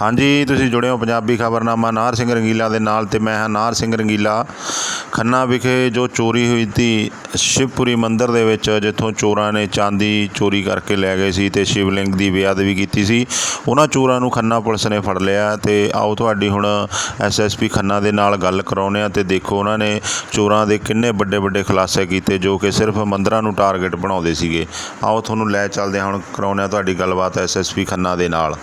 ਹਾਂਜੀ, ਤੁਸੀਂ ਜੁੜੇ ਹੋ ਪੰਜਾਬੀ ਖਬਰਨਾਮਾ ਨਾਹਰ ਸਿੰਘ ਰੰਗੀਲਾ ਦੇ ਨਾਲ ਤੇ ਮੈਂ ਹਾਂ ਨਾਹਰ ਸਿੰਘ ਰੰਗੀਲਾ। ਖੰਨਾ ਵਿਖੇ ਜੋ ਚੋਰੀ ਹੋਈ ਸੀ, ਸ਼ਿਵਪੁਰੀ ਮੰਦਿਰ ਦੇ ਵਿੱਚ ਜਿੱਥੋਂ ਚੋਰਾਂ ਨੇ ਚਾਂਦੀ ਚੋਰੀ ਕਰਕੇ ਲੈ ਗਏ ਸੀ ਤੇ ਸ਼ਿਵਲਿੰਗ ਦੀ ਬੇਅਦਬੀ ਕੀਤੀ ਸੀ, ਉਹਨਾਂ ਚੋਰਾਂ ਨੂੰ ਖੰਨਾ ਪੁਲਿਸ ਨੇ ਫੜ ਲਿਆ ਤੇ ਆਓ ਤੁਹਾਡੀ ਹੁਣ ਐਸਐਸਪੀ ਖੰਨਾ ਦੇ ਨਾਲ ਗੱਲ ਕਰਾਉਂਦੇ ਆ ਤੇ ਦੇਖੋ ਉਹਨਾਂ ਨੇ ਚੋਰਾਂ ਦੇ ਕਿੰਨੇ ਵੱਡੇ ਵੱਡੇ ਖੁਲਾਸੇ ਕੀਤੇ ਜੋ ਕਿ ਸਿਰਫ ਮੰਦਰਾਂ ਨੂੰ ਟਾਰਗੇਟ ਬਣਾਉਂਦੇ ਸੀਗੇ। ਆਓ ਤੁਹਾਨੂੰ ਲੈ ਚੱਲਦੇ ਹਾਂ, ਹੁਣ ਕਰਾਉਂਦੇ ਆ ਤੁਹਾਡੀ ਗੱਲਬਾਤ ਐਸਐਸਪੀ ਖੰਨਾ ਦੇ ਨਾਲ।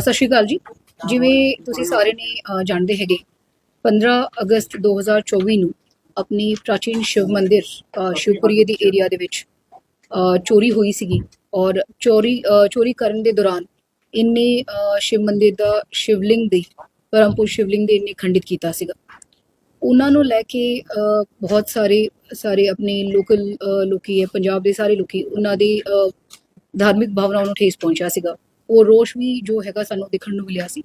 ਸਤਿ ਸ਼੍ਰੀ ਅਕਾਲ ਜੀ। ਜਿਵੇਂ ਤੁਸੀਂ ਸਾਰੇ ਨੇ ਅ, ਜਾਣਦੇ ਹੈਗੇ 15 ਅਗਸਤ 2024 ਨੂੰ ਆਪਣੀ ਪ੍ਰਾਚੀਨ ਸ਼ਿਵ ਮੰਦਿਰ ਅ, ਸ਼ਿਵਪੁਰੀ ਦੇ ਏਰੀਆ ਦੇ ਵਿੱਚ ਅ, ਚੋਰੀ ਹੋਈ ਸੀਗੀ ਔਰ ਚੋਰੀ ਅ, ਚੋਰੀ ਕਰਨ ਦੇ ਦੌਰਾਨ ਇਹਨੇ ਅ, ਸ਼ਿਵ ਮੰਦਿਰ ਦਾ ਸ਼ਿਵਲਿੰਗ ਦੀ ਪਰਮਪੁਰ ਸ਼ਿਵਲਿੰਗ ਦੇ ਇੰਨੇ ਖੰਡਿਤ ਕੀਤਾ ਸੀਗਾ। ਉਹਨਾਂ ਨੂੰ ਲੈ ਕੇ ਅ, ਬਹੁਤ ਸਾਰੇ ਸਾਰੇ ਆਪਣੇ ਲੋਕਲ ਲੋਕੀ ਹੈ ਪੰਜਾਬ ਦੇ ਸਾਰੇ ਲੋਕੀ ਉਹਨਾਂ ਦੇ ਅ, ਧਾਰਮਿਕ ਭਾਵਨਾਵਾਂ ਨੂੰ ਠੇਸ ਪਹੁੰਚਿਆ ਸੀਗਾ। ਉਹ ਰੋਸ਼ ਵੀ ਜੋ ਹੈਗਾ ਸਾਨੂੰ ਦੇਖਣ ਨੂੰ ਮਿਲਿਆ ਸੀ।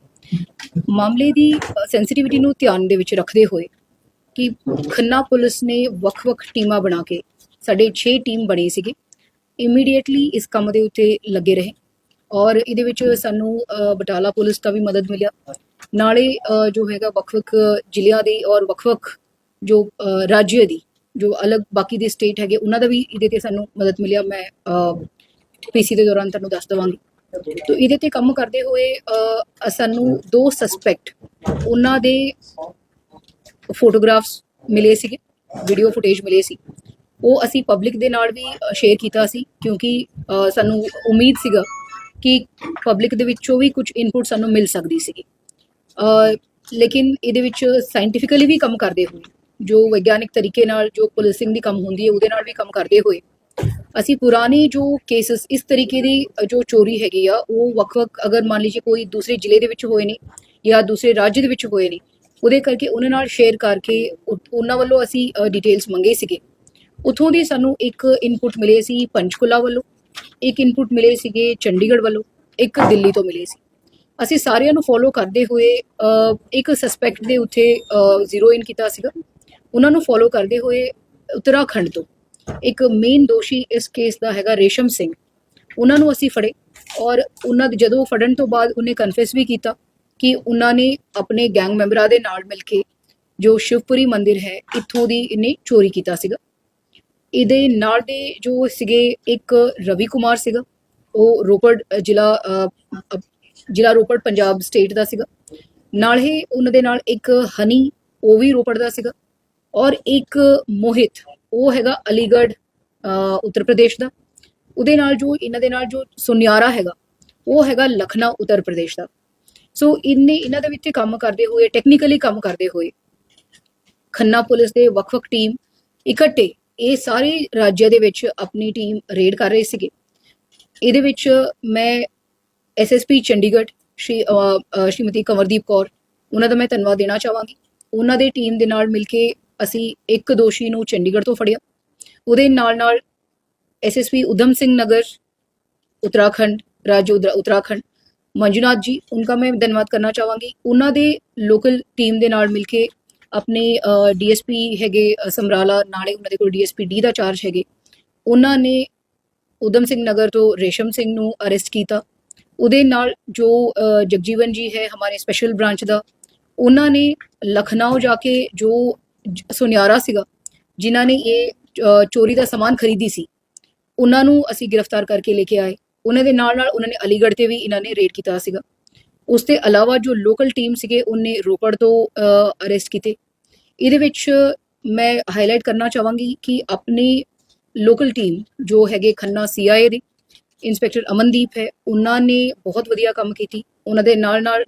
ਮਾਮਲੇ ਦੀ ਸੈਂਸਿਟੀਵਿਟੀ ਨੂੰ ਧਿਆਨ ਦੇ ਵਿੱਚ ਰੱਖਦੇ ਹੋਏ ਕਿ ਖੰਨਾ ਪੁਲਿਸ ਨੇ ਵੱਖ-ਵੱਖ ਟੀਮਾਂ ਬਣਾ ਕੇ ਸਾਡੇ 6 ਟੀਮ ਬਣੇ ਸੀਗੇ। ਇਮੀਡੀਏਟਲੀ ਇਸ ਕੰਮ ਦੇ ਉੱਤੇ ਲੱਗੇ ਰਹੇ ਔਰ ਇਹਦੇ ਵਿੱਚ ਸਾਨੂੰ ਬਟਾਲਾ ਪੁਲਿਸ ਦਾ ਵੀ ਮਦਦ ਮਿਲਿਆ। ਨਾਲੇ ਜੋ ਹੈਗਾ ਵੱਖ-ਵੱਖ ਜ਼ਿਲ੍ਹਿਆਂ ਦੇ ਔਰ ਵੱਖ-ਵੱਖ ਜੋ ਅ, ਰਾਜ ਦੀ ਜੋ ਅਲੱਗ ਬਾਕੀ ਦੇ ਸਟੇਟ ਹੈਗੇ ਉਹਨਾਂ ਦਾ ਵੀ ਇਹਦੇ ਤੇ ਸਾਨੂੰ ਮਦਦ ਮਿਲਿਆ। ਮੈਂ ਪੀਸੀ ਦੇ ਦੌਰਾਨ ਤੁਹਾਨੂੰ ਦੱਸ ਦਵਾਂਗੀ। ਤੋ ਇਹਦੇ ਤੇ ਕੰਮ ਕਰਦੇ ਹੋਏ ਸਾਨੂੰ ਦੋ ਸਸਪੈਕਟ ਉਹਨਾਂ ਦੇ ਫੋਟੋਗ੍ਰਾਫਸ ਮਿਲੇ ਸੀਗੇ ਵੀਡੀਓ ਫੁਟੇਜ ਮਿਲੇ ਸੀ। ਉਹ ਅਸੀਂ ਪਬਲਿਕ ਦੇ ਨਾਲ ਵੀ ਸ਼ੇਅਰ ਕੀਤਾ ਸੀ, ਕਿਉਂਕਿ ਸਾਨੂੰ ਉਮੀਦ ਸੀਗਾ ਕਿ ਪਬਲਿਕ ਦੇ ਵਿੱਚੋਂ ਵੀ ਕੁਝ ਇਨਪੁਟ ਸਾਨੂੰ ਮਿਲ ਸਕਦੀ ਸੀਗੀ। ਲੇਕਿਨ ਇਹਦੇ ਵਿੱਚ ਸਾਇੰਟੀਫਿਕਲੀ ਵੀ ਕੰਮ ਕਰਦੇ ਹੋਏ, ਜੋ ਵਿਗਿਆਨਿਕ ਤਰੀਕੇ ਨਾਲ ਜੋ ਪੁਲਿਸਿੰਗ ਦੀ ਕੰਮ ਹੁੰਦੀ ਹੈ, ਉਹਦੇ ਨਾਲ ਵੀ ਕੰਮ ਕਰਦੇ ਹੋਏ ਅਸੀਂ ਪੁਰਾਣੇ ਜੋ ਕੇਸਸ ਇਸ ਤਰੀਕੇ ਦੀ ਜੋ ਚੋਰੀ ਹੈਗੀ ਆ, ਉਹ ਵੱਖ-ਵੱਖ ਅਗਰ ਮੰਨ ਲਈਏ ਕੋਈ ਦੂਸਰੇ ਜ਼ਿਲ੍ਹੇ ਦੇ ਵਿੱਚ ਹੋਏ ਨੇ ਜਾਂ ਦੂਸਰੇ ਰਾਜ ਦੇ ਵਿੱਚ ਹੋਏ ਨੇ, ਉਹਦੇ ਕਰਕੇ ਉਹਨਾਂ ਨਾਲ ਸ਼ੇਅਰ ਕਰਕੇ ਉਹ- ਉਹਨਾਂ ਵੱਲੋਂ ਅਸੀਂ ਡਿਟੇਲਸ ਮੰਗੇ ਸੀਗੇ। ਉਥੋਂ ਦੀ ਸਾਨੂੰ ਇੱਕ ਇਨਪੁਟ ਮਿਲੇ ਸੀ ਪੰਚਕੁਲਾ ਵੱਲੋਂ, ਇੱਕ ਇਨਪੁਟ ਮਿਲੇ ਸੀਗੇ ਚੰਡੀਗੜ੍ਹ ਵੱਲੋਂ, ਇੱਕ ਦਿੱਲੀ ਤੋਂ ਮਿਲੇ ਸੀ। ਅਸੀਂ ਸਾਰਿਆਂ ਨੂੰ ਫੋਲੋ ਕਰਦੇ ਹੋਏ ਇੱਕ ਸਸਪੈਕਟ ਦੇ ਉੱਥੇ ਜ਼ੀਰੋ ਇਨ ਕੀਤਾ ਸੀਗਾ। ਉਹਨਾਂ ਨੂੰ ਫੋਲੋ ਕਰਦੇ ਹੋਏ ਉੱਤਰਾਖੰਡ ਤੋਂ। ਇੱਕ ਮੇਨ ਦੋਸ਼ੀ ਇਸ ਕੇਸ ਦਾ ਹੈਗਾ ਰੇਸ਼ਮ ਸਿੰਘ। ਉਹਨਾਂ ਨੂੰ ਅਸੀਂ ਫੜੇ ਔਰ ਉਹਨਾਂ ਦੇ ਜਦੋਂ ਫੜਨ ਤੋਂ ਬਾਅਦ ਉਹਨੇ ਕਨਫੈਸ ਵੀ ਕੀਤਾ ਕਿ ਉਹਨਾਂ ਨੇ ਆਪਣੇ ਗੈਂਗ ਮੈਂਬਰਾਂ ਦੇ ਨਾਲ ਮਿਲ ਕੇ ਜੋ ਸ਼ਿਵਪੁਰੀ ਮੰਦਿਰ ਹੈ, ਇੱਥੋਂ ਦੀ ਇਹਨੇ ਚੋਰੀ ਕੀਤਾ ਸੀਗਾ। ਇਹਦੇ ਨਾਲ ਦੇ ਜੋ ਸੀਗੇ ਇੱਕ ਰਵੀ ਕੁਮਾਰ ਸੀਗਾ, ਉਹ ਰੋਪੜ ਜ਼ਿਲ੍ਹਾ ਜ਼ਿਲ੍ਹਾ ਰੋਪੜ, ਪੰਜਾਬ ਸਟੇਟ ਦਾ ਸੀਗਾ। ਨਾਲ ਹੀ ਉਹਨਾਂ ਦੇ ਨਾਲ ਇੱਕ ਹਨੀ, ਉਹ ਵੀ ਰੋਪੜ ਦਾ ਸੀਗਾ। ਔਰ ਇੱਕ ਮੋਹਿਤ ਉਹ ਹੈਗਾ ਅਲੀਗੜ੍ਹ ਉੱਤਰ ਪ੍ਰਦੇਸ਼ ਦਾ। ਉਹਦੇ ਨਾਲ ਜੋ, ਇਹਨਾਂ ਦੇ ਨਾਲ ਜੋ ਸੁਨਿਆਰਾ ਹੈਗਾ, ਉਹ ਹੈਗਾ ਲਖਨਊ, ਉੱਤਰ ਪ੍ਰਦੇਸ਼ ਦਾ। ਸੋ ਇਹਨੇ ਇਹਨਾਂ ਦੇ ਵਿੱਚ ਕੰਮ ਕਰਦੇ ਹੋਏ ਟੈਕਨੀਕਲੀ ਕੰਮ ਕਰਦੇ ਹੋਏ, ਖੰਨਾ ਪੁਲਿਸ ਦੇ ਵੱਖ-ਵੱਖ ਟੀਮ ਇਕੱਠੇ ਇਹ ਸਾਰੇ ਰਾਜਾਂ ਦੇ ਵਿੱਚ ਆਪਣੀ ਟੀਮ ਰੇਡ ਕਰ ਰਹੇ ਸੀਗੇ। ਇਹਦੇ ਵਿੱਚ ਮੈਂ ਐਸਐਸਪੀ ਚੰਡੀਗੜ੍ਹ, ਸ਼੍ਰੀ ਸ਼੍ਰੀਮਤੀ ਕਮਰਦੀਪ ਕੌਰ, ਉਹਨਾਂ ਦਾ ਮੈਂ ਧੰਨਵਾਦ ਦੇਣਾ ਚਾਹਾਂਗੀ। ਉਹਨਾਂ ਦੇ ਟੀਮ ਦੇ ਨਾਲ ਮਿਲ ਕੇ ਅਸੀਂ ਇੱਕ ਦੋਸ਼ੀ ਨੂੰ ਚੰਡੀਗੜ੍ਹ ਤੋਂ ਫੜਿਆ ਉਹਦੇ ਨਾਲ ਨਾਲ ਐਸਐਸਪੀ ਉਦਮ ਸਿੰਘ ਨਗਰ उत्तराखंड राज्य उद्र- उत्तराखंड ਮੰਜੂਨਾਥ ਜੀ ਉਨ੍ਹਾਂ ਮੈਂ ਧੰਨਵਾਦ ਕਰਨਾ ਚਾਹਾਂਗੀ ਉਹਨਾਂ ਦੇ ਲੋਕਲ ਟੀਮ ਦੇ ਨਾਲ ਮਿਲ ਕੇ ਆਪਣੇ ਡੀਐਸਪੀ ਹੈਗੇ ਅ, ਸਮਰਾਲਾ ਨਾਲੇ ਉਹਨਾਂ ਦੇ ਕੋਲ ਡੀਐਸਪੀ ਡੀ ਦਾ ਚਾਰਜ ਹੈਗੇ ਉਹਨਾਂ ਨੇ ਉਦਮ ਸਿੰਘ ਨਗਰ ਤੋਂ ਰੇਸ਼ਮ ਸਿੰਘ ਨੂੰ ਅਰੈਸਟ ਕੀਤਾ ਉਹਦੇ ਨਾਲ ਜੋ ਅ, ਜਗਜੀਵਨ ਜੀ ਹੈ ਹਮਾਰੇ ਸਪੈਸ਼ਲ ਬ੍ਰਾਂਚ ਦਾ ਉਹਨਾਂ ਨੇ ਲਖਨਊ ਜਾ ਕੇ ਜੋ ਜ- ਸੁਨਿਆਰਾ ਸੀਗਾ, ਜਿਨ੍ਹਾਂ ਨੇ ਇਹ ਚੋਰੀ ਦਾ ਸਮਾਨ ਖਰੀਦੀ ਸੀ। ਉਹਨਾਂ ਨੂੰ ਅਸੀਂ ਗ੍ਰਿਫਤਾਰ ਕਰਕੇ ਲੈ ਕੇ ਆਏ। ਉਹਨਾਂ ਦੇ ਨਾਲ ਨਾਲ ਉਹਨਾਂ ਨੇ ਅਲੀਗੜ੍ਹ ਤੇ ਵੀ ਇਹਨਾਂ ਨੇ ਰੇਡ ਕੀਤਾ ਸੀਗਾ। ਉਸ ਤੋਂ ਇਲਾਵਾ ਜੋ ਲੋਕਲ ਟੀਮ ਸੀਗੇ, ਉਹਨੇ ਰੋਪੜ ਤੋਂ ਅਰੈਸਟ ਕੀਤੇ। ਇਹਦੇ ਵਿੱਚ ਮੈਂ ਹਾਈਲਾਈਟ ਕਰਨਾ ਚਾਹਾਂਗੀ ਕਿ ਆਪਣੀ ਲੋਕਲ ਟੀਮ ਜੋ ਹੈਗੇ ਖੰਨਾ ਸੀਆਈਏ ਦੀ ਇੰਸਪੈਕਟਰ ਅਮਨਦੀਪ ਹੈ, ਉਹਨਾਂ ਨੇ ਬਹੁਤ ਵਧੀਆ ਕੰਮ ਕੀਤੀ। ਉਹਨਾਂ ਦੇ ਨਾਲ ਨਾਲ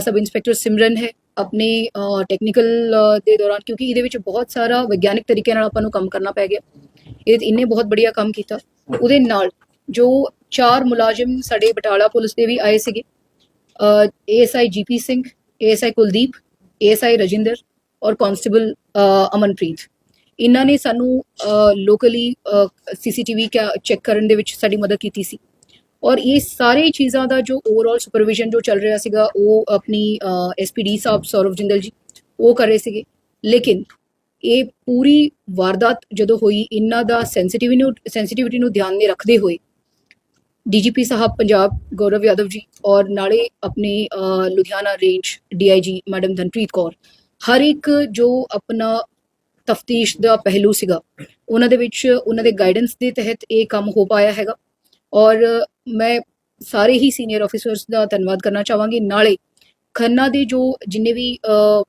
ਸਬ ਇੰਸਪੈਕਟਰ ਸਿਮਰਨ ਹੈ ਆਪਣੇ ਟੈਕਨੀਕਲ ਦੇ ਦੌਰਾਨ, ਕਿਉਂਕਿ ਇਹਦੇ ਵਿੱਚ ਬਹੁਤ ਸਾਰਾ ਵਿਗਿਆਨਿਕ ਤਰੀਕੇ ਨਾਲ ਆਪਾਂ ਨੂੰ ਕੰਮ ਕਰਨਾ ਪੈ ਗਿਆ। ਇਹ ਇਹਨੇ ਬਹੁਤ ਬੜੀਆ ਕੰਮ ਕੀਤਾ। ਉਹਦੇ ਨਾਲ ਜੋ ਚਾਰ ਮੁਲਾਜ਼ਮ ਸਾਡੇ ਬਟਾਲਾ ਪੁਲਿਸ ਦੇ ਵੀ ਆਏ ਸੀਗੇ ASI GP Singh ASI Kuldeep ASI Rajinder ਔਰ ਕਾਂਸਟੇਬਲ ਅਮਨਪ੍ਰੀਤ। ਇਹਨਾਂ ਨੇ ਸਾਨੂੰ ਲੋਕਲੀ ਸੀਸੀਟੀਵੀ ਚੈੱਕ ਕਰਨ ਦੇ ਵਿੱਚ ਸਾਡੀ ਮਦਦ ਕੀਤੀ ਸੀ। ਔਰ ਇਹ ਸਾਰੇ ਚੀਜ਼ਾਂ ਦਾ ਜੋ ਓਵਰਆਲ ਸੁਪਰਵਿਜ਼ਨ ਜੋ ਚੱਲ ਰਿਹਾ ਸੀਗਾ, ਉਹ ਆਪਣੀ ਐਸਪੀਡੀ ਸਾਹਿਬ ਸੌਰਵ ਜਿੰਦਲ ਜੀ, ਉਹ ਕਰ ਰਹੇ ਸੀਗੇ। ਲੇਕਿਨ ਇਹ ਪੂਰੀ ਵਾਰਦਾਤ ਜਦੋਂ ਹੋਈ, ਇਹਨਾਂ ਦਾ ਸੈਂਸਿਟਿਵਿਟੀ ਨੂੰ ਸੈਂਸਿਟਿਵਿਟੀ ਨੂੰ ਧਿਆਨ ਨੇ ਰੱਖਦੇ ਹੋਏ ਡੀਜੀਪੀ ਸਾਹਿਬ, ਪੰਜਾਬ ਗੌਰਵ ਯਾਦਵ ਜੀ ਔਰ ਨਾਲੇ ਆਪਣੇ Ludhiana range DIG madam Dhanpreet Kaur, ਹਰ ਇੱਕ ਜੋ ਆਪਣਾ ਤਫਤੀਸ਼ ਦਾ ਪਹਿਲੂ ਸੀਗਾ, ਉਹਨਾਂ ਦੇ ਵਿੱਚ, ਉਹਨਾਂ ਦੇ ਗਾਈਡੈਂਸ ਦੇ ਤਹਿਤ ਇਹ ਕੰਮ ਹੋ ਪਾਇਆ ਹੈਗਾ। ਔਰ ਮੈਂ ਸਾਰੇ ਹੀ ਸੀਨੀਅਰ ਆਫੀਸਰਸ ਦਾ ਧੰਨਵਾਦ ਕਰਨਾ ਚਾਹਾਂਗੀ। ਨਾਲੇ ਖੰਨਾ ਦੇ ਜੋ ਜਿੰਨੇ ਵੀ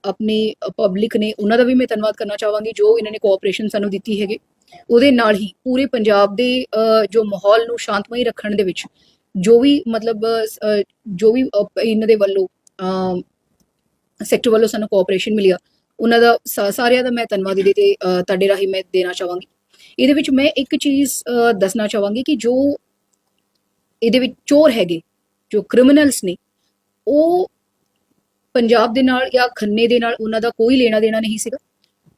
ਆਪਣੇ ਪਬਲਿਕ ਨੇ, ਉਹਨਾਂ ਦਾ ਵੀ ਮੈਂ ਧੰਨਵਾਦ ਕਰਨਾ ਚਾਹਾਂਗੀ, ਜੋ ਇਹਨਾਂ ਨੇ ਕੋਆਪਰੇਸ਼ਨ ਸਾਨੂੰ ਦਿੱਤੀ ਹੈਗੇ। ਉਹਦੇ ਨਾਲ ਹੀ ਪੂਰੇ ਪੰਜਾਬ ਦੇ ਜੋ ਮਾਹੌਲ ਨੂੰ ਸ਼ਾਂਤਮਈ ਰੱਖਣ ਦੇ ਵਿੱਚ ਜੋ ਵੀ ਮਤਲਬ ਜੋ ਵੀ ਇਹਨਾਂ ਦੇ ਵੱਲੋਂ ਸੈਕਟਰ ਵੱਲੋਂ ਸਾਨੂੰ ਕੋਆਪਰੇਸ਼ਨ ਮਿਲਿਆ, ਉਹਨਾਂ ਦਾ ਸਾ- ਸਾਰਿਆਂ ਦਾ ਮੈਂ ਧੰਨਵਾਦ ਇਹਦੇ ਤੇ ਤੁਹਾਡੇ ਰਾਹੀਂ ਮੈਂ ਦੇਣਾ ਚਾਹਾਂਗੀ। ਇਹਦੇ ਵਿੱਚ ਮੈਂ ਇੱਕ ਚੀਜ਼ ਦੱਸਣਾ ਚਾਹਾਂਗੀ ਕਿ ਜੋ ਇਹਦੇ ਵਿੱਚ ਚੋਰ ਹੈਗੇ, ਜੋ ਕ੍ਰਿਮੀਨਲਸ ਨੇ, ਉਹ ਪੰਜਾਬ ਦੇ ਨਾਲ ਜਾਂ ਖੰਨੇ ਦੇ ਨਾਲ ਉਹਨਾਂ ਦਾ ਕੋਈ ਲੈਣਾ ਦੇਣਾ ਨਹੀਂ ਸੀਗਾ।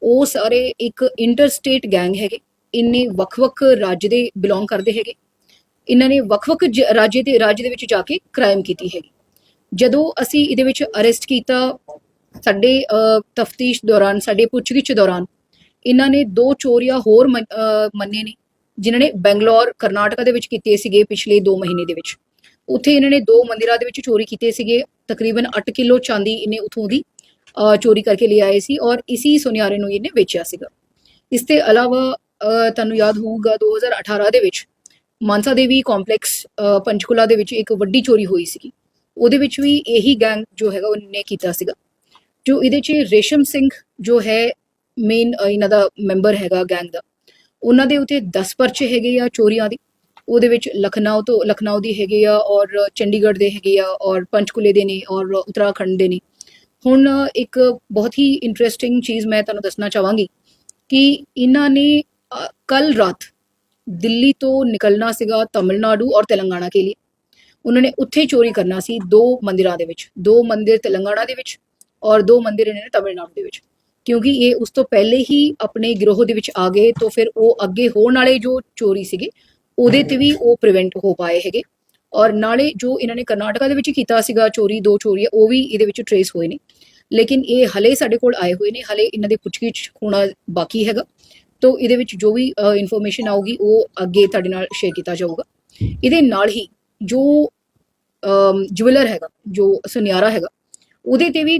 ਉਹ ਸਾਰੇ ਇੱਕ ਇੰਟਰਸਟੇਟ ਗੈਂਗ ਹੈਗੇ, ਇੰਨੇ ਵੱਖ-ਵੱਖ ਰਾਜ ਦੇ ਬਿਲੋਂਗ ਕਰਦੇ ਹੈਗੇ। ਇਹਨਾਂ ਨੇ ਵੱਖ-ਵੱਖ ਜ- ਰਾਜ ਦੇ ਰਾਜ ਦੇ ਵਿੱਚ ਜਾ ਕੇ ਕ੍ਰਾਈਮ ਕੀਤੀ ਹੈਗੀ। ਜਦੋਂ ਅਸੀਂ ਇਹਦੇ ਵਿੱਚ ਅਰੈਸਟ ਕੀਤਾ, ਸਾਡੇ ਤਫਤੀਸ਼ ਦੌਰਾਨ, ਸਾਡੇ ਪੁੱਛਗਿੱਛ ਦੌਰਾਨ, ਇਹਨਾਂ ਨੇ ਦੋ ਚੋਰੀਆਂ ਹੋਰ ਮੰਨੇ ਨੇ। ਜਿਨ੍ਹਾਂ ਨੇ ਬੈਂਗਲੌਰ ਕਰਨਾਟਕਾ ਦੇ ਵਿੱਚ ਕੀਤੇ ਸੀਗੇ ਪਿਛਲੇ 2 ਮਹੀਨੇ ਦੇ ਵਿੱਚ। ਉੱਥੇ ਇਹਨਾਂ ਨੇ ਦੋ ਮੰਦਿਰਾਂ ਦੇ ਵਿੱਚ ਚੋਰੀ ਕੀਤੇ ਸੀਗੇ। ਤਕਰੀਬਨ 8 ਕਿਲੋ ਚਾਂਦੀ ਇਹਨੇ ਉਥੋਂ ਦੀ ਚੋਰੀ ਕਰਕੇ ਲੈ ਆਏ ਸੀ ਔਰ ਇਸੀ ਸੁਨਿਆਰੇ ਨੂੰ ਇਹਨੇ ਵੇਚਿਆ ਸੀਗਾ। ਇਸ ਤੇ ਇਲਾਵਾ ਤੁਹਾਨੂੰ ਯਾਦ ਹੋਊਗਾ 2018 ਦੇ ਵਿੱਚ ਮਾਨਸਾ ਦੇਵੀ ਕੰਪਲੈਕਸ ਅਹ, ਪੰਚਕੂਲਾ ਦੇ ਵਿੱਚ ਇੱਕ ਵੱਡੀ ਚੋਰੀ ਹੋਈ ਸੀਗੀ। ਉਹਦੇ ਵਿੱਚ ਵੀ ਇਹੀ ਗੈਂਗ ਜੋ ਹੈਗਾ ਉਹਨੇ ਕੀਤਾ ਸੀਗਾ। ਜੋ ਇਹਦੇ 'ਚ ਰੇਸ਼ਮ ਸਿੰਘ ਜੋ ਹੈ ਮੇਨ ਇਹਨਾਂ ਦਾ ਮੈਂਬਰ ਹੈਗਾ ਗੈਂਗ ਦਾ। ਉਹਨਾਂ ਦੇ ਉਤੇ 10 ਪਰਚੇ ਹੈਗੇ ਆ ਚੋਰੀਆਂ ਦੀ। ਉਹਦੇ ਵਿੱਚ ਲਖਨਊ ਤੋਂ, ਲਖਨਊ ਦੀ ਹੈਗੇ ਆ ਔਰ ਚੰਡੀਗੜ੍ਹ ਦੇ ਹੈਗੇ ਆ ਔਰ ਪੰਚਕੂਲੇ ਦੇ ਨੇ ਔਰ ਉੱਤਰਾਖੰਡ ਦੇ ਨੇ। ਹੁਣ ਇੱਕ ਬਹੁਤ ਹੀ ਇੰਟਰਸਟਿੰਗ ਚੀਜ਼ ਮੈਂ ਤੁਹਾਨੂੰ ਦੱਸਣਾ ਚਾਹਾਂਗੀ ਕਿ ਇਹਨਾਂ ਨੇ ਕੱਲ ਰਾਤ ਦਿੱਲੀ ਤੋਂ ਨਿਕਲਣਾ ਸੀਗਾ ਤਮਿਲਨਾਡੂ ਔਰ ਤੇਲੰਗਾਨਾ ਕੇ ਲਈ ਉਹਨਾਂ ਨੇ ਉੱਥੇ ਚੋਰੀ ਕਰਨਾ ਸੀ ਦੋ ਮੰਦਿਰਾਂ ਦੇ ਵਿੱਚ, ਦੋ ਮੰਦਿਰ ਤੇਲੰਗਾਨਾ ਦੇ ਵਿੱਚ ਔਰ ਦੋ ਮੰਦਿਰ ਇਹਨਾਂ ਨੇ ਤਮਿਲਨਾਡੂ ਦੇ ਵਿੱਚ। ਕਿਉਂਕਿ ਇਹ ਉਸ ਤੋਂ ਪਹਿਲੇ ਹੀ ਆਪਣੇ ਗਿਰੋਹ ਦੇ ਵਿੱਚ ਆ ਗਏ ਤਾਂ ਫਿਰ ਉਹ ਅੱਗੇ ਹੋਣ ਵਾਲੇ ਜੋ ਚੋਰੀ ਸੀਗੇ, ਉਹਦੇ ਤੇ ਵੀ ਉਹ ਪ੍ਰੀਵੈਂਟ ਹੋ ਪਾਏ ਹੈਗੇ। ਔਰ ਨਾਲੇ ਜੋ ਇਹਨਾਂ ਨੇ ਕਰਨਾਟਕਾ ਦੇ ਵਿੱਚ ਕੀਤਾ ਸੀਗਾ ਚੋਰੀ, ਦੋ ਚੋਰੀਆਂ ਉਹ ਵੀ ਇਹਦੇ ਵਿੱਚ ਟਰੇਸ ਹੋਏ ਨੇ। ਲੇਕਿਨ ਇਹ ਹਲੇ ਸਾਡੇ ਕੋਲ ਆਏ ਹੋਏ ਨੇ, ਹਲੇ ਇਹਨਾਂ ਦੇ ਪੁੱਛਗਿੱਛ ਹੋਣਾ ਬਾਕੀ ਹੈਗਾ। ਤੋਂ ਇਹਦੇ ਵਿੱਚ ਜੋ ਵੀ ਇਨਫੋਰਮੇਸ਼ਨ ਆਊਗੀ, ਉਹ ਅੱਗੇ ਤੁਹਾਡੇ ਨਾਲ ਸ਼ੇਅਰ ਕੀਤਾ ਜਾਊਗਾ। ਇਹਦੇ ਨਾਲ ਹੀ ਜੋ ਜੁਵਲਰ ਹੈਗਾ, ਜੋ ਸੁਨਿਆਰਾ ਹੈਗਾ, ਉਹਦੇ ਤੇ ਵੀ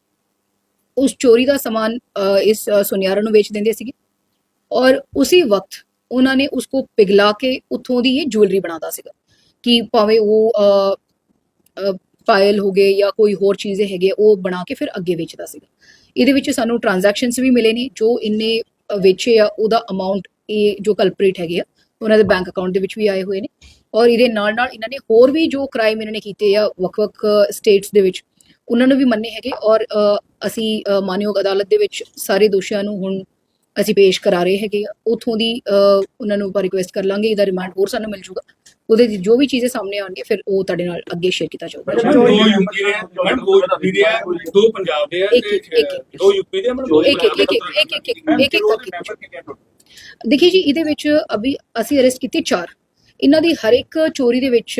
ਉਸ ਚੋਰੀ ਦਾ ਸਮਾਨ ਇਸ ਸੁਨਿਆਰਾ ਨੂੰ ਵੇਚ ਦਿੰਦੇ ਸੀਗੇ। ਔਰ ਉਸੇ ਵਕਤ ਉਹਨਾਂ ਨੇ ਉਸਕੋ ਪਿਘਲਾ ਕੇ ਉਥੋਂ ਦੀ ਇਹ ਜੁਐਲਰੀ ਬਣਾਉਂਦਾ ਸੀਗਾ ਕਿ ਭਾਵੇਂ ਉਹ ਅ, ਹੋ ਗਏ ਜਾਂ ਕੋਈ ਹੋਰ ਚੀਜ਼ ਹੈਗੇ ਉਹ ਬਣਾ ਕੇ ਫਿਰ ਅੱਗੇ ਵੇਚਦਾ ਸੀਗਾ। ਇਹਦੇ ਵਿੱਚ ਸਾਨੂੰ ਟ੍ਰਾਂਜੈਕਸ਼ਨਸ ਵੀ ਮਿਲੇ ਨੇ ਜੋ ਇੰਨੇ ਵੇਚੇ ਆ ਉਹਦਾ ਅਮਾਉਂਟ ਇਹ ਜੋ ਕਲਪਰੇਟ ਹੈਗੇ ਆ ਉਹਨਾਂ ਦੇ ਬੈਂਕ ਅਕਾਊਂਟ ਦੇ ਵਿੱਚ ਵੀ ਆਏ ਹੋਏ ਨੇ। ਔਰ ਇਹਦੇ ਨਾਲ ਨਾਲ ਇਹਨਾਂ ਨੇ ਹੋਰ ਵੀ ਜੋ ਕ੍ਰਾਈਮ ਇਹਨਾਂ ਨੇ ਕੀਤੇ ਆ ਵੱਖ-ਵੱਖ ਸਟੇਟਸ ਦੇ ਵਿੱਚ ਉਹਨਾਂ ਨੂੰ ਵੀ ਮੰਨੇ ਹੈਗੇ ਔਰ ਅਸੀਂ ਮਾਨਯੋਗ ਅਦਾਲਤ ਦੇ ਵਿੱਚ ਸਾਰੇ ਦੋਸ਼ੀਆਂ ਨੂੰ ਹੁਣ ਅਸੀਂ ਪੇਸ਼ ਕਰਾ ਰਹੇ ਹੈਗੇ ਉਥੋਂ ਦੀ ਉਹਨਾਂ ਨੂੰ ਆਪਾਂ ਰਿਕੁਐਸਟ ਕਰ ਲਾਂਗੇ ਇਹਦਾ ਰਿਮਾਂਡ ਹੋਰ ਸਾਨੂੰ ਮਿਲ ਜੂਗਾ ਉਹਦੇ 'ਚ ਜੋ ਵੀ ਚੀਜ਼ਾਂ ਸਾਹਮਣੇ ਆਉਣਗੇ ਫਿਰ ਉਹ ਤੁਹਾਡੇ ਨਾਲ ਅੱਗੇ ਸ਼ੇਅਰ ਕੀਤਾ ਜਾਊਗਾ ਦੋ ਯੂਪੀ ਦੇ ਮੈਡਮ ਦੋ ਯੂਪੀ ਦੇ ਆ, ਦੋ ਪੰਜਾਬ ਦੇ ਆ ਇੱਕ- ਤੇ ਇੱਕ- ਇੱਕ- ਦੋ ਯੂਪੀ ਦੇ ਆ, ਮੈਡਮ ਦੋ ਇੱਕ- ਇੱਕ- ਇੱਕ- ਇੱਕ- ਇੱਕ- ਇੱਕ- ਇੱਕ- ਇੱਕ ਕਰਕੇ ਦੇਖਿਏ ਜੀ ਇਹਦੇ ਵਿੱਚ ਅਭੀ ਅਸੀਂ ਅਰੈਸਟ ਕੀਤੇ ਚਾਰ ਇਹਨਾਂ ਦੀ ਹਰ ਇੱਕ ਚੋਰੀ ਦੇ ਵਿੱਚ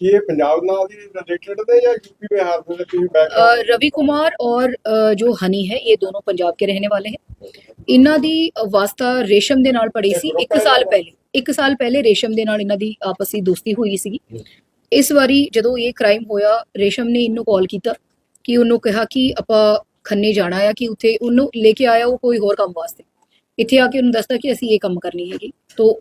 ਕੀ ਇਹ ਪੰਜਾਬ ਨਾਲ ਦੀ ਰਿਲੇਟਡ ਨੇ ਜਾਂ ਯੂਪੀ ਬਿਹਾਰ ਦੇ ਕੋਈ अ, ਬੈਕਗ੍ਰਾਉਂਡ रवि कुमार और अ, जो हनी है ये दोनों पंजाब के रहने वाले हैं ਇਹਨਾਂ ਦੀ ਵਾਸਤਾ ਰੇਸ਼ਮ ਦੇ ਨਾਲ ਪੜੀ ਸੀ 1 ਸਾਲ ਪਹਿਲੇ 1 ਸਾਲ ਪਹਿਲੇ ਰੇਸ਼ਮ ਦੇ ਨਾਲ ਇਹਨਾਂ ਦੀ ਆਪਸੀ ਦੋਸਤੀ ਹੋਈ ਸੀਗੀ ਇਸ ਵਾਰੀ ਜਦੋਂ ਇਹ ਕ੍ਰਾਈਮ ਹੋਇਆ ਰੇਸ਼ਮ ਨੇ ਇਹਨੂੰ ਕਾਲ ਕੀਤਾ ਕਿ ਉਹਨੂੰ ਕਿਹਾ ਕਿ ਆਪਾਂ ਖੰਨੇ ਜਾਣਾ ਆ ਕਿ ਉੱਥੇ ਉਹਨੂੰ ਲੈ ਕੇ ਆਇਆ ਉਹ ਕੋਈ ਹੋਰ ਕੰਮ ਵਾਸਤੇ ਇੱਥੇ ਆ ਕੇ ਉਹਨੂੰ ਦੱਸਦਾ ਕਿ ਅਸੀਂ ਇਹ ਕੰਮ ਕਰਨੀ ਹੈਗੀ ਤੋਂ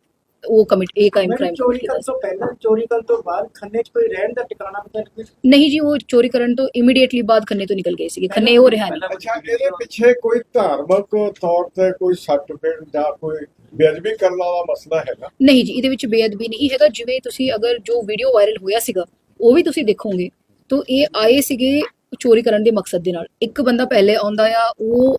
ਉਹ ਕਮਿਟ ਇਹ ਮੈਡਮ ਕ੍ਰਾਈਮ ਚੋਰੀ ਕਰਨ ਤੋਂ ਪਹਿਲਾਂ ਚੋਰੀ ਕਰਨ ਤੋਂ ਬਾਅਦ ਖੰਨੇ 'ਚ ਕੋਈ ਰਹਿਣ ਦਾ ਟਿਕਾਣਾ ਪਤਾ ਨਹੀਂ ਨਹੀਂ ਜੀ ਉਹ ਚੋਰੀ ਕਰਨ ਤੋਂ ਇਮੀਡੀਏਟਲੀ ਬਾਅਦ ਖੰਨੇ ਤੋਂ ਨਿਕਲ ਗਏ ਸੀਗੇ। ਖੰਨੇ ਉਹ ਰਿਹਾ ਨਹੀਂ। ਅੱਛਾ ਇਹਦੇ ਪਿੱਛੇ ਕੋਈ ਧਾਰਮਿਕ ਤੌਰ ਤੇ ਕੋਈ ਸਰਟੀਫਿਕੇਟ ਜਾਂ ਕੋਈ ਬੇਅਦਬੀ ਕਰਨ ਵਾਲਾ ਮਸਲਾ ਹੈਗਾ? ਨਹੀਂ ਜੀ ਇਹਦੇ ਵਿੱਚ ਬੇਅਦਬੀ ਨਹੀਂ। ਹੈਗਾ ਜਿਵੇਂ ਤੁਸੀਂ ਅਗਰ ਜੋ ਵੀਡੀਓ ਵਾਇਰਲ ਹੋਇਆ ਸੀਗਾ ਉਹ ਵੀ ਤੁਸੀਂ ਦੇਖੋਗੇ। ਤਾਂ ਇਹ ਆਏ ਸੀਗੇ ਚੋਰੀ ਕਰਨ ਦੇ ਮਕਸਦ ਦੇ ਨਾਲ। ਇੱਕ ਬੰਦਾ ਪਹਿਲੇ ਆਉਂਦਾ ਆ ਉਹ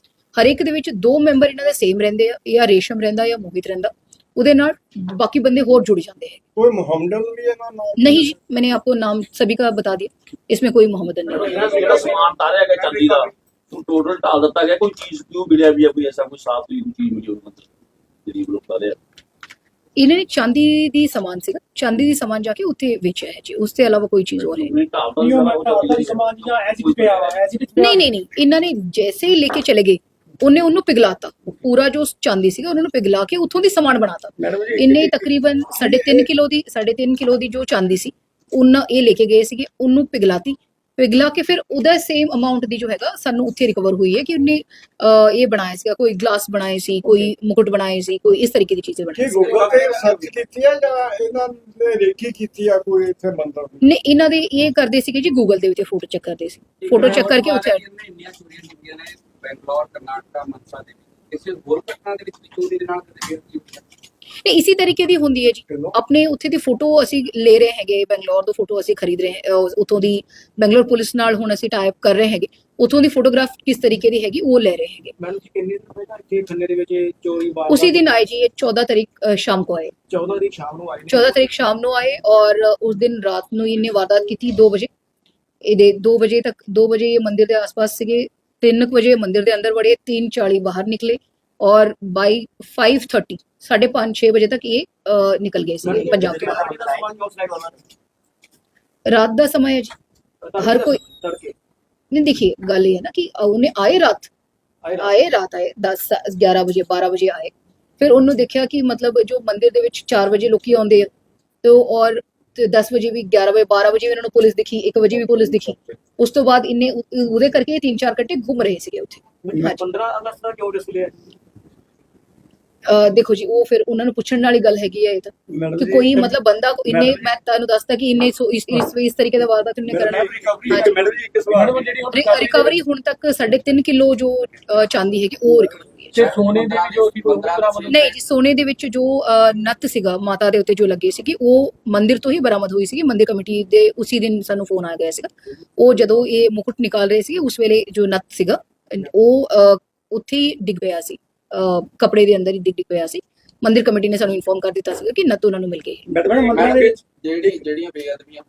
ਹਰ ਇੱਕ ਦੇ ਵਿੱਚ ਦੋ ਮੈਂਬਰ ਇਹਨਾਂ ਦੇ ਸੇਮ ਰਹਿੰਦੇ ਆ ਜਾਂ ਰੇਸ਼ਮ ਰਹਿੰਦਾ ਜਾਂ ਮੋਹਿਤ ਰਹਿੰਦਾ ਉਹਦੇ ਨਾਲ ਬਾਕੀ ਬੰਦੇ ਹੋਰ जुड़ जाते हैं ਕੋਈ ਮੁਹੰਮਦਨ ਵੀ ਇਹਨਾਂ ਨਾਲ नहीं जी मैंने आपको नाम सभी का बता दिया इसमें कोई मोहम्मदन नहीं है ਇਹਨਾਂ से ਜਿਹੜਾ ਸਮਾਨ ਤਾਰਿਆ ਗਿਆ ਚਾਂਦੀ ਦਾ ਉਹ ਟੋਟਲ ਢਾਲ ਦਿੱਤਾ ਗਿਆ ਕੋਈ ਚੀਜ਼ ਕਿਉਂ ਮਿਲਿਆ ਵੀ ਆ ਕੋਈ ਐਸਾ ਕੋਈ ਸਾਫ ਦੀ ਚੀਜ਼ ਮਿਲੀ ਹੋਵੇ ਮਤਲਬ ਗਰੀਬ ਲੋਕਾਂ ਦੇ ਇਹਨਾਂ ਨੇ ਚਾਂਦੀ ਦੀ ਸਮਾਨ ਸੀਗਾ ਚਾਂਦੀ ਦੀ ਸਮਾਨ ਜਾ ਕੇ ਉੱਥੇ ਵੇਚਿਆ ਹੈ ਜੀ ਉਸ ਤੋਂ ਇਲਾਵਾ ਕੋਈ ਚੀਜ਼ ਹੋਰ ਹੈ ਉਹਨੇ ਢਾਲ ਦਾ ਨਿਯਮ ਸਾਰਾ ਹੈ ਕੁਝ ਤਾਂ ਸਮਾਨ ਜਾਂ ਐਸੀ ਵਿੱਚ ਪਿਆ ਵਾ ਐਸੀ ਵਿੱਚ ਨਹੀਂ ਨਹੀਂ ਨਹੀਂ ਇਹਨਾਂ ਨੇ ਜੈਸੇ ਹੀ ਲੈ ਕੇ ਚਲੇ ਗਏ ਉਹਨੇ ਉਹਨੂੰ ਪਿਘਲਾਤਾ। ਪੂਰਾ ਜੋ ਚਾਂਦੀ ਸੀਗਾ ਉਹਨਾਂ ਨੂੰ ਪਿਘਲਾ ਕੇ ਉੱਥੋਂ ਦੀ ਸਮਾਨ ਬਣਾਤਾ। ਇਹਨੇ ਤਕਰੀਬਨ 3.5 ਕਿਲੋ ਦੀ 3.5 ਕਿਲੋ ਦੀ ਜੋ ਚਾਂਦੀ ਸੀ ਉਹਨਾਂ ਇਹ ਲੈ ਕੇ ਗਏ ਸੀਗੇ ਉਹਨੂੰ ਪਿਘਲਾਤੀ। ਪਿਘਲਾ ਕੇ ਫਿਰ ਉਹਦਾ ਸੇਮ ਅਮਾਉਂਟ ਦੀ ਜੋ ਹੈਗਾ ਸਾਨੂੰ ਉੱਥੇ ਰਿਕਵਰ ਹੋਈ ਹੈ ਕਿ ਉਹਨੇ ਇਹ ਬਣਾਇਆ ਸੀਗਾ ਕੋਈ ਗਲਾਸ ਬਣਾਏ ਸੀ ਕੋਈ ਮੁਕਟ ਬਣਾਏ ਸੀ ਕੋਈ ਇਸ ਤਰੀਕੇ ਦੀ ਚੀਜ਼ਾਂ ਬਣਾਈ ਸੀ। ਗੂਗਲ ਤੇ ਸਰਚ ਕੀਤੀ ਹੈ ਜਾਂ ਇਹਨਾਂ ਨੇ ਰੇਕੀ ਕੀਤੀ ਆ ਕੋਈ ਇੱਥੇ ਮੰਦਰ ਦੀ ਨੇ ਇਹਨਾਂ ਦੇ ਇਹ ਕਰਦੇ ਸੀਗੇ ਜੀ ਗੂਗਲ ਦੇ ਉੱਤੇ ਫੋਟੋ ਚੈੱਕ ਕਰਦੇ ਸੀ। ਫੋਟੋ ਚੈੱਕ ਕਰਕੇ ਉੱਥੇ ਇੰਨੀਆਂ ਚੋਰੀਆਂ ਹੁੰਦੀਆਂ ਨੇ ਬੈਂਗਲੌਰ ਕਰਨਾਟਕਾ ਮਨਸਾ ਦੇ ਕਿਸੇ ਹੋਰ ਘਟਨਾ ਦੇ ਵਿੱਚ ਚੋਰੀ ਦੇ ਨਾਲ ਕਦੇ ਫੇਰ ਕੀ ਨਹੀਂ ਇਸੇ ਤਰੀਕੇ ਦੀ ਹੁੰਦੀ ਹੈ ਜੀ। ਆਪਣੇ ਉੱਥੇ ਦੀ ਫੋਟੋ ਅਸੀਂ ਲੈ ਰਹੇ ਹੈਗੇ ਬੰਗਲੌਰ ਤੋਂ ਫੋਟੋ ਅਸੀਂ ਖਰੀਦ ਰਹੇ ਹਾਂ ਉਥੋਂ ਦੀ ਬੰਗਲੌਰ ਪੁਲਿਸ ਨਾਲ ਹੁਣ ਅਸੀਂ ਟਾਈਪ ਕਰ ਰਹੇ ਹੈਗੇ। ਉਥੋਂ ਦੀ ਫੋਟੋਗ੍ਰਾਫ ਕਿਸ ਤਰੀਕੇ ਦੀ ਹੈਗੀ ਉਹ ਲੈ ਰਹੇ ਹੈਗੇ। ਮੈਡਮ ਜੀ ਕਿੰਨੇ ਦਿਨ ਦਾ ਕਿ ਖੰਨੇ ਦੇ ਵਿੱਚ ਚੋਰੀ ਬਾਰ ਉਸੇ ਦਿਨ ਆਏ ਜੀ ਇਹ 14 ਤਰੀਕ ਸ਼ਾਮ ਨੂੰ ਆਏ। 14 ਤਰੀਕ ਸ਼ਾਮ ਨੂੰ ਆਏ 14 ਤਰੀਕ ਸ਼ਾਮ ਨੂੰ ਆਏ ਔਰ ਉਸ ਦਿਨ ਰਾਤ ਨੂੰ ਇਹਨੇ ਵਾਰਦਾਤ ਕੀਤੀ 2 ਵਜੇ। ਇਹਦੇ 2 ਵਜੇ ਤੱਕ 2 ਵਜੇ ਇਹ ਮੰਦਿਰ ਦੇ ਆਸ-ਪਾਸ ਸੀਗੇ 3 ਵਜੇ ਮੰਦਿਰ ਦੇ ਅੰਦਰ ਵੜੇ 3:40 ਬਾਹਰ ਨਿਕਲੇ ਔਰ ਬਾਈ 5:30 5:30 6 ਵਜੇ ਤੱਕ ਇਹ ਨਿਕਲ ਗਏ ਸੀ ਪੰਜਾਬ ਤੋਂ ਬਾਹਰ। ਰਾਤ ਦਾ ਸਮਾਂ ਹੈ ਜੀ। ਹਰ ਕੋਈ- ਨਹੀਂ ਦੇਖिए ਗੱਲ ਇਹ ਹੈ ਨਾ ਕਿ ਉਹਨੇ ਆਏ ਰਾਤ। ਆਏ ਰਾਤ। ਆਏ ਰਾਤ ਆਏ 10 11 ਵਜੇ 12 ਵਜੇ ਆਏ। ਫਿਰ ਉਹਨੂੰ ਦੇਖਿਆ ਕਿ ਮਤਲਬ ਜੋ ਮੰਦਿਰ ਦੇ ਵਿੱਚ 4 ਵਜੇ ਲੋਕੀ ਆਉਂਦੇ ਆ ਤੇ ਔਰ ਤੇ 10 ਵਜੇ ਵੀ 11 ਵਜੇ 12 ਵਜੇ ਵੀ ਇਹਨਾਂ ਨੂੰ ਪੁਲਿਸ ਦਿਖੀ 1 ਵਜੇ ਵੀ ਪੁਲਿਸ ਦਿਖੀ। ਉਸ ਤੋਂ ਬਾਅਦ ਇੰਨੇ ਉਹਦੇ ਕਰਕੇ 3-4 ਘੰਟੇ ਘੁੰਮ ਰਹੇ ਸੀਗੇ ਉੱਥੇ। 15 ਅਗਸਤ ਦਾ ਕਿਉਂ ਰਿਸਕ ਲਿਆ ਦੇਖੋ ਜੀ ਉਹ ਫਿਰ ਉਹਨਾਂ ਨੂੰ ਪੁੱਛਣ ਵਾਲੀ ਗੱਲ ਹੈਗੀ ਹੈ ਇਹ ਤਾਂ। ਕਿ ਕੋਈ ਮਤਲਬ ਬੰਦਾ ਕੋ- ਇੰਨੇ ਮੈਂ ਤੁਹਾਨੂੰ ਦੱਸਦਾ ਕਿ ਇੰਨੇ ਇਸ ਇਸ ਇਸ ਤਰੀਕੇ ਦਾ ਵਾਰਦਾਤ ਉਹਨੇ ਕਰਨਾ। ਮੈਡਮ ਜੀ ਇੱਕ ਸਵਾਲ। ਜਿਹੜੀ ਹੁਣ ਰਿ- ਰਿਕਵਰੀ ਹੁਣ ਤੱਕ 3.5 ਕਿਲੋ ਜੋ ਚਾਂਦੀ ਹੈਗੀ ਉਹ ਰਿਕਵਰ ਤੇ ਸੋਨੇ ਦੇ ਵੀ ਜੋ ਸੀ ਉਹ ਬਰਾਮਦ ਨਹੀਂ ਜੀ ਸੋਨੇ ਦੇ ਵਿੱਚ ਜੋ ਨੱਤ ਸੀਗਾ ਮਾਤਾ ਦੇ ਉੱਤੇ ਜੋ ਲੱਗੇ ਸੀਗੀ ਉਹ ਮੰਦਿਰ ਤੋਂ ਹੀ ਬਰਾਮਦ ਹੋਈ ਸੀਗੀ। ਮੰਦਿਰ ਕਮੇਟੀ ਦੇ ਉਸੇ ਦਿਨ ਸਾਨੂੰ ਫੋਨ ਆ ਗਿਆ ਸੀਗਾ। ਉਹ ਜਦੋਂ ਇਹ ਮੁਕਟ ਨਿਕਾਲ ਰਹੇ ਸੀ ਉਸ ਵੇਲੇ ਜੋ ਨੱਤ ਸੀਗਾ ਉਹ ਉੱਥੇ ਡਿੱਗ ਪਿਆ ਸੀ। ਕੱਪੜੇ ਦੇ ਅੰਦਰ ਹੀ ਡਿੱਗ ਪਿਆ ਸੀ। ਮੰਦਿਰ ਕਮੇਟੀ ਨੇ ਸਾਨੂੰ ਇਨਫੋਰਮ ਕਰ ਦਿੱਤਾ ਸੀਗਾ ਕਿ ਨੱਤ ਉਹਨਾਂ ਨੂੰ ਮਿਲ ਗਈ। ਮੈਡਮ ਜਿਹੜੀ ਜਿਹੜੀਆਂ ਬੇਅਦਬੀਆਂ